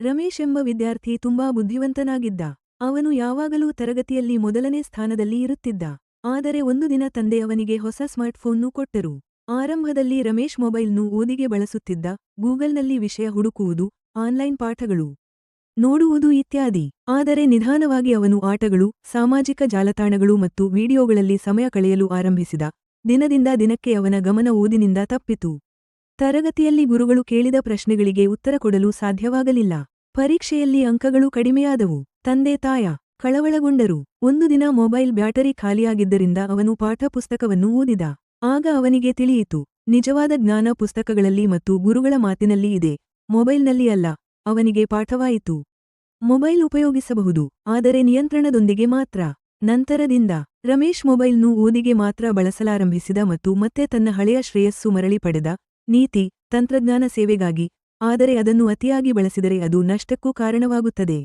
ರಮೇಶ್ ಎಂಬ ವಿದ್ಯಾರ್ಥಿ ತುಂಬಾ ಬುದ್ಧಿವಂತನಾಗಿದ್ದ. ಅವನು ಯಾವಾಗಲೂ ತರಗತಿಯಲ್ಲಿ ಮೊದಲನೇ ಸ್ಥಾನದಲ್ಲಿ ಇರುತ್ತಿದ್ದ. ಆದರೆ ಒಂದು ದಿನ ತಂದೆ ಅವನಿಗೆ ಹೊಸ ಸ್ಮಾರ್ಟ್ಫೋನ್ನು ಕೊಟ್ಟರು. ಆರಂಭದಲ್ಲಿ ರಮೇಶ್ ಮೊಬೈಲ್ನು ಓದಿಗೆ ಬಳಸುತ್ತಿದ್ದ, ಗೂಗಲ್ನಲ್ಲಿ ವಿಷಯ ಹುಡುಕುವುದು, ಆನ್ಲೈನ್ ಪಾಠಗಳು, ನೋಡುವುದು ಇತ್ಯಾದಿ. ಆದರೆ ನಿಧಾನವಾಗಿ ಅವನು ಆಟಗಳು, ಸಾಮಾಜಿಕ ಜಾಲತಾಣಗಳು ಮತ್ತು ವಿಡಿಯೋಗಳಲ್ಲಿ ಸಮಯ ಕಳೆಯಲು ಆರಂಭಿಸಿದ. ದಿನದಿಂದ ದಿನಕ್ಕೆ ಅವನ ಗಮನ ಓದಿನಿಂದ ತಪ್ಪಿತು. ತರಗತಿಯಲ್ಲಿ ಗುರುಗಳು ಕೇಳಿದ ಪ್ರಶ್ನೆಗಳಿಗೆ ಉತ್ತರ ಕೊಡಲು ಸಾಧ್ಯವಾಗಲಿಲ್ಲ. ಪರೀಕ್ಷೆಯಲ್ಲಿ ಅಂಕಗಳು ಕಡಿಮೆಯಾದವು. ತಂದೆ ತಾಯ, ಕಳವಳಗೊಂಡರು. ಒಂದು ದಿನ ಮೊಬೈಲ್ ಬ್ಯಾಟರಿ ಖಾಲಿಯಾಗಿದ್ದರಿಂದ ಅವನು ಪಾಠ ಪುಸ್ತಕವನ್ನು ಓದಿದ. ಆಗ ಅವನಿಗೆ ತಿಳಿಯಿತು, ನಿಜವಾದ ಜ್ಞಾನ ಪುಸ್ತಕಗಳಲ್ಲಿ ಮತ್ತು ಗುರುಗಳ ಮಾತಿನಲ್ಲಿ ಇದೆ. ಮೊಬೈಲ್ನಲ್ಲಿ ಅಲ್ಲ, ಅವನಿಗೆ ಪಾಠವಾಯಿತು. ಮೊಬೈಲ್ ಉಪಯೋಗಿಸಬಹುದು, ಆದರೆ ನಿಯಂತ್ರಣದೊಂದಿಗೆ ಮಾತ್ರ. ನಂತರದಿಂದ, ರಮೇಶ್ ಮೊಬೈಲ್ನು ಓದಿಗೆ ಮಾತ್ರ ಬಳಸಲಾರಂಭಿಸಿದ ಮತ್ತು ಮತ್ತೆ ತನ್ನ ಹಳೆಯ ಶ್ರೇಯಸ್ಸು ಮರಳಿ ಪಡೆದ. ನೀತಿ ತಂತ್ರಜ್ಞಾನ ಸೇವೆಗಾಗಿ ಆದರೆ ಅದನ್ನು ಅತಿಯಾಗಿ ಬಳಸಿದರೆ ಅದು ನಷ್ಟಕ್ಕೂ ಕಾರಣವಾಗುತ್ತದೆ.